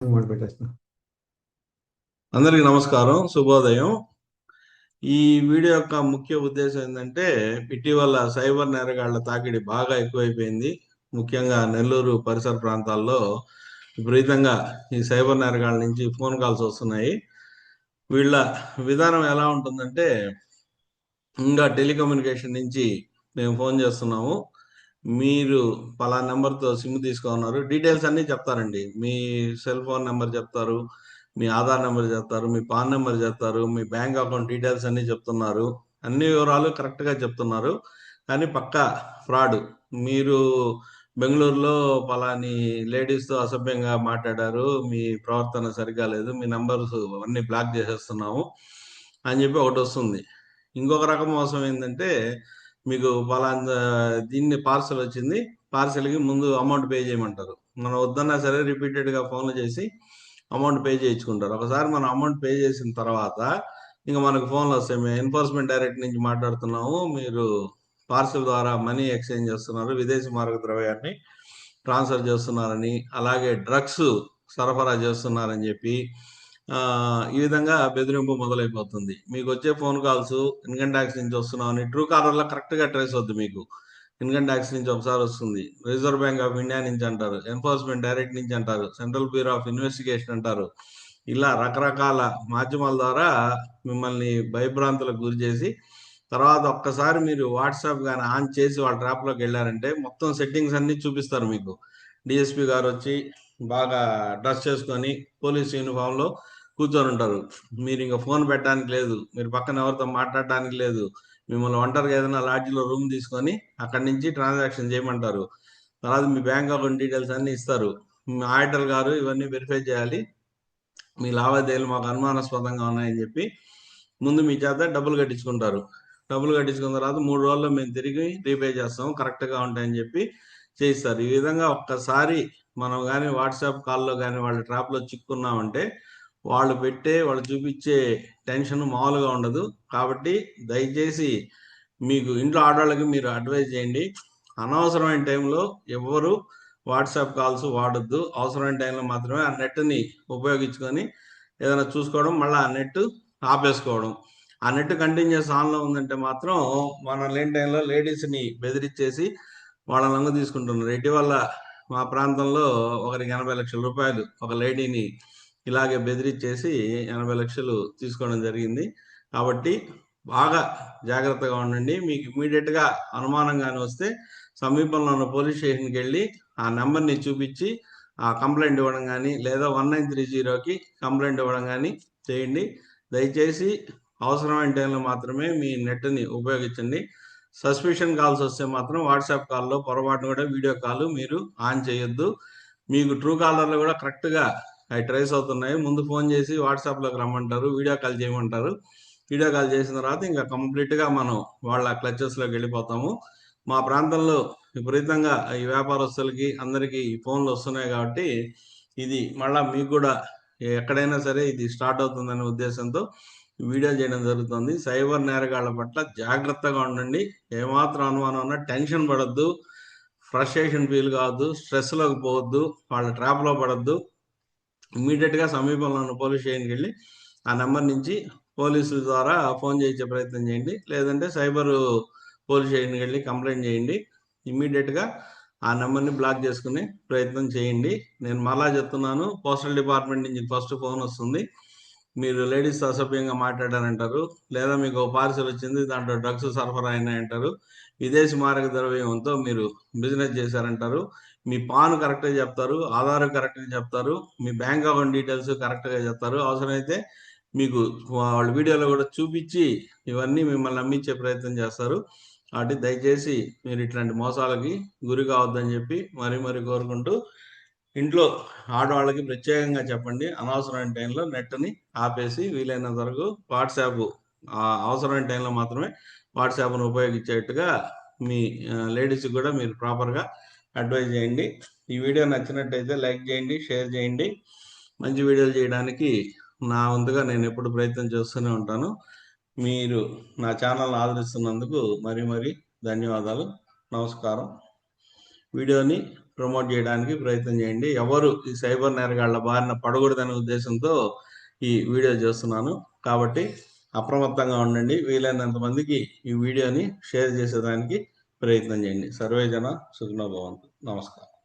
మొదలు అందరికీ నమస్కారం శుభోదయం. ఈ వీడియో యొక్క ముఖ్య ఉద్దేశం ఏంటంటే ఇటీవల సైబర్ నేరగాళ్ళ తాకిడి బాగా ఎక్కువైపోయింది. ముఖ్యంగా నెల్లూరు పరిసర ప్రాంతాల్లో విపరీతంగా ఈ సైబర్ నేరగాళ్ళ నుంచి ఫోన్ కాల్స్ వస్తున్నాయి. వీళ్ళ విధానం ఎలా ఉంటుందంటే ఇంకా టెలికమ్యూనికేషన్ నుంచి మేము ఫోన్ చేస్తున్నాము. మీరు పలా నెంబర్తో సిమ్ తీసుకున్నారు. డీటెయిల్స్ అన్నీ చెప్తారండి. మీ సెల్ ఫోన్ నెంబర్ చెప్తారు మీ ఆధార్ నెంబర్ చెప్తారు మీ పాన్ నెంబర్ చెప్తారు మీ బ్యాంక్ అకౌంట్ డీటెయిల్స్ అన్నీ చెప్తున్నారు. అన్ని వివరాలు కరెక్ట్గా చెప్తున్నారు. కానీ పక్కా ఫ్రాడ్. మీరు బెంగళూరులో పలాని లేడీస్తో అసభ్యంగా మాట్లాడారు మీ ప్రవర్తన సరిగా లేదు మీ నెంబర్స్ అన్ని బ్లాక్ చేసేస్తున్నాము అని చెప్పి ఒకటి వస్తుంది. ఇంకొక రకం మోసం ఏంటంటే మీకు పలానా దీన్ని పార్సల్ వచ్చింది. పార్సల్కి ముందు అమౌంట్ పే చేయమంటారు. మనం వద్దన్నా సరే రిపీటెడ్గా ఫోన్లు చేసి అమౌంట్ పే చేయించుకుంటారు. ఒకసారి మనం అమౌంట్ పే చేసిన తర్వాత ఇంకా మనకు ఫోన్లు వస్తాయి. మేము ఎన్ఫోర్స్మెంట్ డైరెక్ట్ నుంచి మాట్లాడుతున్నాము. మీరు పార్సల్ ద్వారా మనీ ఎక్స్చేంజ్ చేస్తున్నారు. విదేశీ మార్గ ద్రవ్యాన్ని ట్రాన్స్ఫర్ చేస్తున్నారని అలాగే డ్రగ్స్ సరఫరా చేస్తున్నారని చెప్పి ఈ విధంగా బెదిరింపు మొదలైపోతుంది. మీకు వచ్చే ఫోన్ కాల్స్ ఇన్కమ్ ట్యాక్స్ నుంచి వస్తున్నామని ట్రూ కాలర్లో కరెక్ట్గా ట్రేస్ అవుద్ది మీకు. ఇన్కమ్ ట్యాక్స్ నుంచి ఒకసారి వస్తుంది. రిజర్వ్ బ్యాంక్ ఆఫ్ ఇండియా నుంచి అంటారు. ఎన్ఫోర్స్మెంట్ డైరెక్ట్ నుంచి అంటారు. సెంట్రల్ బ్యూరో ఆఫ్ ఇన్వెస్టిగేషన్ అంటారు. ఇలా రకరకాల మాధ్యమాల ద్వారా మిమ్మల్ని భయభ్రాంతులకు గురి చేసి తర్వాత ఒక్కసారి మీరు వాట్సాప్ కానీ ఆన్ చేసి వాళ్ళ ట్రాప్లోకి వెళ్ళారంటే మొత్తం సెట్టింగ్స్ అన్నీ చూపిస్తారు మీకు. డిఎస్పి గారు వచ్చి బాగా డ్రెస్ చేసుకొని పోలీస్ యూనిఫామ్లో కూర్చొని ఉంటారు మీరు ఇంకా ఫోన్ పెట్టడానికి లేదు. మీరు పక్కన ఎవరితో మాట్లాడడానికి లేదు. మిమ్మల్ని ఒంటరిగా ఏదైనా లాడ్జ్లో రూమ్ తీసుకొని అక్కడి నుంచి ట్రాన్సాక్షన్ చేయమంటారు. తర్వాత మీ బ్యాంక్ అకౌంట్ డీటెయిల్స్ అన్నీ ఇస్తారు. మీ ఆడిటర్ గారు ఇవన్నీ వెరిఫై చేయాలి. మీ లావాదేవీలు మాకు అనుమానాస్పదంగా ఉన్నాయని చెప్పి ముందు మీ చేత డబ్బులు కట్టించుకుంటారు. డబ్బులు కట్టించుకున్న తర్వాత మూడు రోజుల్లో మేము తిరిగి రీపే చేస్తాం కరెక్ట్గా ఉంటాయని చెప్పి చేయిస్తారు. ఈ విధంగా ఒక్కసారి మనం కానీ వాట్సాప్ కాల్లో కానీ వాళ్ళ ట్రాప్లో చిక్కున్నామంటే వాళ్ళు పెట్టే వాళ్ళు చూపించే టెన్షన్ మామూలుగా ఉండదు. కాబట్టి దయచేసి మీకు ఇంట్లో ఆడవాళ్ళకి మీరు అడ్వైజ్ చేయండి. అనవసరమైన టైంలో ఎవరు వాట్సాప్ కాల్స్ వాడద్దు. అవసరమైన టైంలో మాత్రమే ఆ నెట్ని ఉపయోగించుకొని ఏదైనా చూసుకోవడం మళ్ళీ ఆ నెట్ ఆపేసుకోవడం. ఆ నెట్ కంటిన్యూస్ ఆన్లో ఉందంటే మాత్రం మన లేని టైంలో లేడీస్ని బెదిరించేసి వాళ్ళ లంగ తీసుకుంటున్నారు ఇటీవల మా ప్రాంతంలో ఒకరికి ఎనభై లక్షల రూపాయలు ఒక లేడీని ఇలాగే బెదిరించేసి ఎనభై లక్షలు తీసుకోవడం జరిగింది. కాబట్టి బాగా జాగ్రత్తగా ఉండండి. మీకు ఇమీడియట్గా అనుమానంగానే వస్తే సమీపంలో ఉన్న పోలీస్ స్టేషన్కి వెళ్ళి ఆ నెంబర్ని చూపించి ఆ కంప్లైంట్ ఇవ్వడం కానీ లేదా వన్ నైన్ త్రీ జీరోకి కంప్లైంట్ ఇవ్వడం కానీ చేయండి. దయచేసి అవసరమైన టైంలో మాత్రమే మీ నెట్ని ఉపయోగించండి. సస్పెషన్ కాల్స్ వస్తే మాత్రం వాట్సాప్ కాల్లో పొరపాటున కూడా వీడియో కాల్ మీరు ఆన్ చేయొద్దు. మీకు ట్రూ కాలర్లో కూడా కరెక్ట్గా అవి ట్రేస్ అవుతున్నాయి. ముందు ఫోన్ చేసి వాట్సాప్లోకి రమ్మంటారు వీడియో కాల్ చేయమంటారు. వీడియో కాల్ చేసిన తర్వాత ఇంకా కంప్లీట్గా మనం వాళ్ళ క్లచెస్లోకి వెళ్ళిపోతాము. మా ప్రాంతంలో విపరీతంగా ఈ వ్యాపారస్తులకి అందరికీ ఈ ఫోన్లు వస్తున్నాయి కాబట్టి ఇది మళ్ళీ మీకు కూడా ఎక్కడైనా సరే ఇది స్టార్ట్ అవుతుందనే ఉద్దేశంతో వీడియో చేయడం జరుగుతుంది. సైబర్ నేరగాళ్ళ పట్ల జాగ్రత్తగా ఉండండి. ఏమాత్రం అనుమానం ఉన్నా టెన్షన్ పడద్దు. ఫ్రస్ట్రేషన్ ఫీల్ కావద్దు. స్ట్రెస్లోకి పోవద్దు. వాళ్ళ ట్రాప్లో పడద్దు. ఇమీడియట్గా సమీపంలో ఉన్న పోలీస్ స్టేషన్కి వెళ్ళి ఆ నెంబర్ నుంచి పోలీసుల ద్వారా ఫోన్ చేయించే ప్రయత్నం చేయండి. లేదంటే సైబర్ పోలీస్ స్టేషన్కి వెళ్ళి కంప్లైంట్ చేయండి. ఇమీడియట్గా ఆ నెంబర్ని బ్లాక్ చేసుకునే ప్రయత్నం చేయండి. నేను మళ్ళా చెప్తున్నాను పోస్టల్ డిపార్ట్మెంట్ నుంచి ఫస్ట్ ఫోన్ వస్తుంది. మీరు లేడీస్ అసభ్యంగా మాట్లాడారంటారు లేదా మీకు పార్సల్ వచ్చింది దాంట్లో డ్రగ్స్ సరఫరా అయినాయంటారు విదేశీ మార్గ ద్రవ్యంతో మీరు బిజినెస్ చేశారంటారు మీ పాన్ కరెక్ట్గా చెప్తారు ఆధార్ కరెక్ట్గా చెప్తారు మీ బ్యాంక్ అకౌంట్ డీటెయిల్స్ కరెక్ట్గా చెప్తారు. అవసరమైతే మీకు వాళ్ళ వీడియోలో కూడా చూపించి ఇవన్నీ మిమ్మల్ని నమ్మించే ప్రయత్నం చేస్తారు. కాబట్టి దయచేసి మీరు ఇట్లాంటి మోసాలకి గురి కావద్దని చెప్పి మరీ మరీ కోరుకుంటూ ఇంట్లో ఆడవాళ్ళకి ప్రత్యేకంగా చెప్పండి. అనవసరమైన టైంలో నెట్ని ఆపేసి వీలైనంత వరకు వాట్సాప్ అవసరమైన టైంలో మాత్రమే వాట్సాప్ను ఉపయోగించేట్టుగా మీ లేడీస్కి కూడా మీరు ప్రాపర్గా అడ్వైజ్ చేయండి. ఈ వీడియో నచ్చినట్టయితే లైక్ చేయండి షేర్ చేయండి. మంచి వీడియోలు చేయడానికి నా వంతుగా నేను ఎప్పుడు ప్రయత్నం చేస్తూనే ఉంటాను. మీరు నా ఛానల్ని ఆదరిస్తున్నందుకు మరీ మరీ ధన్యవాదాలు. నమస్కారం. వీడియోని ప్రమోట్ చేయడానికి ప్రయత్నం చేయండి. ఎవరు ఈ సైబర్ నేరగాళ్ళ బారిన పడకూడదనే ఉద్దేశంతో ఈ వీడియో చేస్తున్నాను. కాబట్టి అప్రమత్తంగా ఉండండి. వీలైనంత మందికి ఈ వీడియోని షేర్ చేసేదానికి ప్రయత్నం చేయండి. సర్వేజన సుఖనో భవంతు. నమస్కారం.